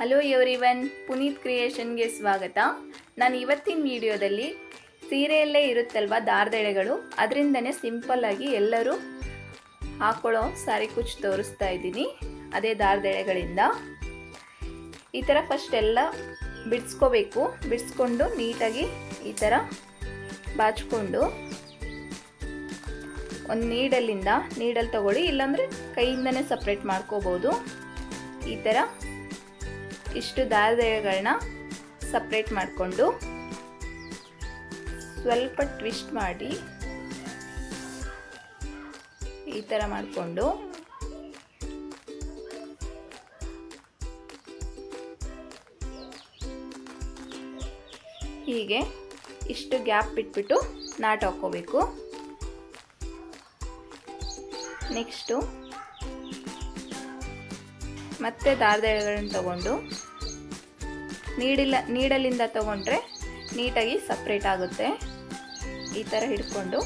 Hello everyone Puneeth ಕ್ರಿಯೇಷನ್ಗೆ ಸ್ವಾಗತ. ನಾನು ಇವತ್ತಿನ ವಿಡಿಯೋದಲ್ಲಿ ಸೀರೆಯಲ್ಲೇ ಇರುತ್ತಲ್ವ ದಾರದೆಳೆಗಳು? ಅದರಿಂದನೇ ಸಿಂಪಲ್ಲಾಗಿ ಎಲ್ಲರೂ ಹಾಕೊಳ್ಳೋ ಸಾರಿ ಕುಚ್ಚು ತೋರಿಸ್ತಾ ಇದ್ದೀನಿ, ಅದೇ ದಾರದೆಳೆಗಳಿಂದ. ಈ ಥರ ಫಸ್ಟ್ ಎಲ್ಲ ಬಿಡಿಸ್ಕೋಬೇಕು, ಬಿಡಿಸ್ಕೊಂಡು ನೀಟಾಗಿ ಈ ಥರ ಬಾಚ್ಕೊಂಡು ಒಂದು ನೀಡಲ್ಲಿಂದ ನೀಡಲ್ಲಿ ತಗೊಳ್ಳಿ, ಇಲ್ಲಾಂದರೆ ಕೈಯಿಂದನೇ ಸಪ್ರೇಟ್ ಮಾಡ್ಕೋಬೋದು. ಈ ಥರ ಇಷ್ಟು ದಾರದೆಳೆಗಳನ್ನ ಸಪ್ರೇಟ್ ಮಾಡಿಕೊಂಡು ಸ್ವಲ್ಪ ಟ್ವಿಸ್ಟ್ ಮಾಡಿ ಈ ಥರ ಮಾಡಿಕೊಂಡು ಹೀಗೆ ಇಷ್ಟು ಗ್ಯಾಪ್ ಬಿಟ್ಬಿಟ್ಟು ನಾಟ್ ಹಾಕ್ಕೋಬೇಕು. ನೆಕ್ಸ್ಟು ಮತ್ತೆ ದಾರದೆಳೆಗಳನ್ನ ತಗೊಂಡು ನೀಡಿಲ್ಲ, ನೀಡಲಿಂದ ತಗೊಂಡ್ರೆ ನೀಟಾಗಿ ಸಪ್ರೇಟ್ ಆಗುತ್ತೆ. ಈ ಥರ ಹಿಡ್ಕೊಂಡು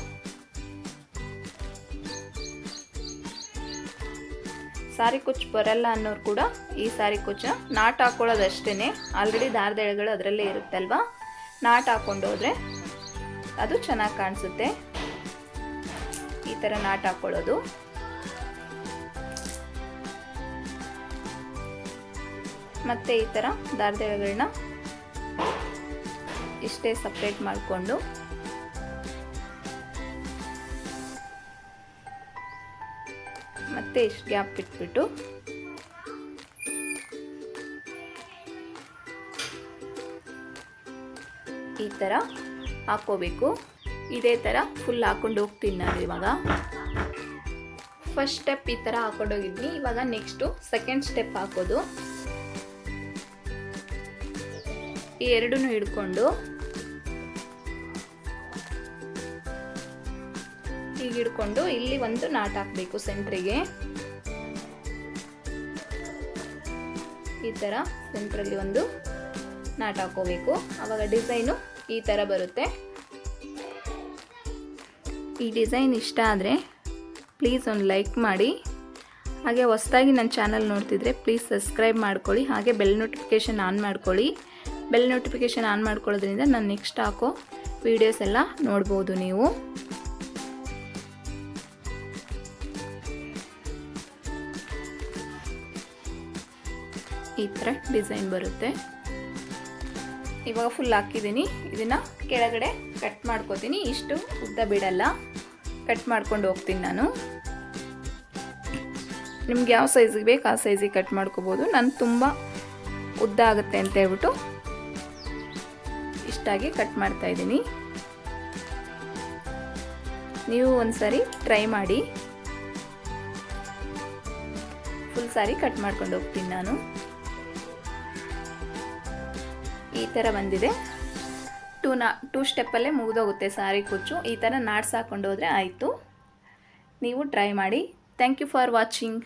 ಸಾರಿ ಕುಚ್ಚು ಬರಲ್ಲ ಅನ್ನೋರು ಕೂಡ ಈ ಸಾರಿ ಕುಚ್ಚ ನಾಟ್ ಹಾಕೊಳ್ಳೋದಷ್ಟೇ ಆಲ್ರೆಡಿ ದಾರದೆಳೆಗಳು ಅದರಲ್ಲೇ ಇರುತ್ತಲ್ವಾ? ನಾಟ್ ಹಾಕೊಂಡು ಹೋದರೆ ಅದು ಚೆನ್ನಾಗಿ ಕಾಣಿಸುತ್ತೆ. ಈ ಥರ ನಾಟ್ ಹಾಕ್ಕೊಳ್ಳೋದು ಮತ್ತು ಈ ಥರ ದಾರದೆಳೆಗಳನ್ನ ಇಷ್ಟೇ ಸಪ್ರೇಟ್ ಮಾಡಿಕೊಂಡು ಮತ್ತೆ ಇಷ್ಟು ಗ್ಯಾಪ್ ಇಟ್ಬಿಟ್ಟು ಈ ಥರ ಹಾಕ್ಕೋಬೇಕು. ಇದೇ ಥರ ಫುಲ್ ಹಾಕೊಂಡು ಹೋಗ್ತೀನಿ ನಾನು ಇವಾಗ. ಫಸ್ಟ್ ಸ್ಟೆಪ್ ಈ ಥರ ಹಾಕೊಂಡೋಗಿದ್ವಿ ಇವಾಗ ನೆಕ್ಸ್ಟು ಸೆಕೆಂಡ್ ಸ್ಟೆಪ್ ಹಾಕೋದು. ಈ ಎರಡೂ ಹಿಡ್ಕೊಂಡು ಹೀಗೆ ಹಿಡ್ಕೊಂಡು ಇಲ್ಲಿ ಒಂದು ನಾಟ್ ಹಾಕಬೇಕು ಸೆಂಟ್ರಿಗೆ. ಈ ಥರ ಸೆಂಟ್ರಲ್ಲಿ ಒಂದು ನಾಟ್ ಹಾಕೋಬೇಕು. ಆವಾಗ ಡಿಸೈನು ಈ ಥರ ಬರುತ್ತೆ. ಈ ಡಿಸೈನ್ ಇಷ್ಟ ಆದರೆ ಪ್ಲೀಸ್ ಒಂದು ಲೈಕ್ ಮಾಡಿ. ಹಾಗೆ ಹೊಸ್ದಾಗಿ ನನ್ನ ಚಾನಲ್ ನೋಡ್ತಿದ್ರೆ ಪ್ಲೀಸ್ ಸಬ್ಸ್ಕ್ರೈಬ್ ಮಾಡ್ಕೊಳ್ಳಿ. ಹಾಗೆ ಬೆಲ್ ನೋಟಿಫಿಕೇಷನ್ ಆನ್ ಮಾಡ್ಕೊಳ್ಳಿ. ಬೆಲ್ ನೋಟಿಫಿಕೇಷನ್ ಆನ್ ಮಾಡ್ಕೊಳ್ಳೋದ್ರಿಂದ ನಾನು ನೆಕ್ಸ್ಟ್ ಹಾಕೋ ವೀಡಿಯೋಸ್ ಎಲ್ಲ ನೋಡ್ಬೋದು ನೀವು. ಈ ಥರ ಡಿಸೈನ್ ಬರುತ್ತೆ. ಇವಾಗ ಫುಲ್ ಹಾಕಿದ್ದೀನಿ. ಇದನ್ನು ಕೆಳಗಡೆ ಕಟ್ ಮಾಡ್ಕೋತೀನಿ. ಇಷ್ಟು ಉದ್ದ ಬಿಡಲ್ಲ. ಕಟ್ ಮಾಡ್ಕೊಂಡು ಹೋಗ್ತೀನಿ ನಾನು. ನಿಮ್ಗೆ ಯಾವ ಸೈಜಿಗೆ ಬೇಕು ಆ ಸೈಜಿಗೆ ಕಟ್ ಮಾಡ್ಕೋಬೋದು. ನಾನು ತುಂಬ ಉದ್ದ ಆಗುತ್ತೆ ಅಂತ ಹೇಳ್ಬಿಟ್ಟು ಇಷ್ಟಾಗಿ ಕಟ್ ಮಾಡ್ತಾ ಇದ್ದೀನಿ. ನೀವು ಒಂದ್ಸರಿ ಸಾರಿ ಟ್ರೈ ಮಾಡಿ. ಫುಲ್ ಸಾರಿ ಕಟ್ ಮಾಡ್ಕೊಂಡು ಹೋಗ್ತೀನಿ ನಾನು. ಈ ಥರ ಬಂದಿದೆ. ಟೂ ನಾ, ಟೂ ಸ್ಟೆಪ್ಪಲ್ಲೇ ಮುಗಿದೋಗುತ್ತೆ ಸಾರಿ ಕುಚ್ಚು. ಈ ಥರ ನಾಟ್ಸ್ ಹಾಕ್ಕೊಂಡು ಹೋದರೆ ಆಯಿತು. ನೀವು ಟ್ರೈ ಮಾಡಿ. Thank you for watching.